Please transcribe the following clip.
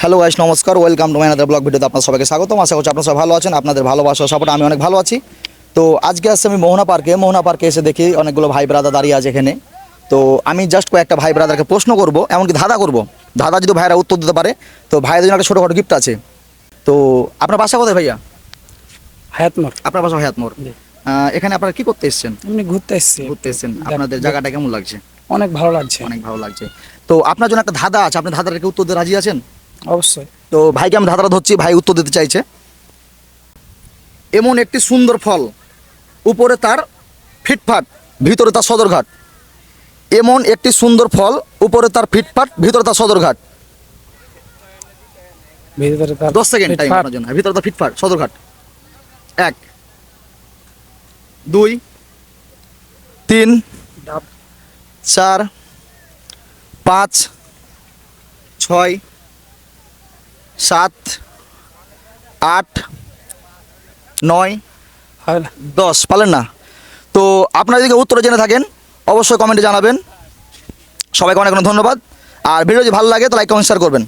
Hello guys নমস্কার welcome to মাইনাদের blog ভিডিওতে আপনার সবাইকে স্বাগতম। আশা করছি আপনারা সবাই ভালো আছেন আপনাদের ভালোবাসা সাপোর্ট আমি অনেক ভালো আছি। তো আজকে আসছে আমি মোহনা পার্কে। মোহনা পার্কে এসে দেখি অনেকগুলো ভাই ব্রাদার দাঁড়িয়ে আছে এখানে। তো আমি জাস্ট কয়েকটা ভাই ব্রাদারকে প্রশ্ন করব এমনকি ধাঁধা করব। ধাঁধা যদি ভাইরা উত্তর দিতে পারে তো ভাইদের জন্য একটা ছোটোখাটো গিফট আছে। তো আপনার বাসা কোথায় ভাইয়া? হায়াত মোড়। আপনার বাসা হায়াত মোড়। এখানে আপনারা কি করতে এসেছেন? এমনি ঘুরতে এসছি। ঘুরতে এসেছেন। আপনাদের জায়গাটা কেমন লাগছে? অনেক ভালো লাগছে। অনেক ভালো লাগছে। তো আপনার জন্য একটা ধাঁধা আছে আপনি ধাঁধাটাকে উত্তর দিতে রাজি আছেন? অবশ্যই। তো ভাইকে আমি ধাঁধাটা ধরছি ভাই উত্তর দিতে চাইছে। এমন একটি সুন্দর ফল উপরে তার ফিটফাট ভিতরে তার সদরঘাট। এমন একটি সুন্দর ফল উপরে তার ফিটফাট ভিতরে তার সদরঘাট। দশ সেকেন্ড টাইম। আপনার জন্য। ভিতরে তার ফিটফাট সদরঘাট। এক দুই তিন চার পাঁচ ছয় সাত আট নয় দশ পালেন না? তো আপনারা যদি উত্তর জেনে থাকেন অবশ্যই কমেন্টে জানাবেন। সবাইকে অনেক অনেক ধন্যবাদ। আর ভিডিও যদি ভালো লাগে তো লাইক কমেন্ট শেয়ার করবেন।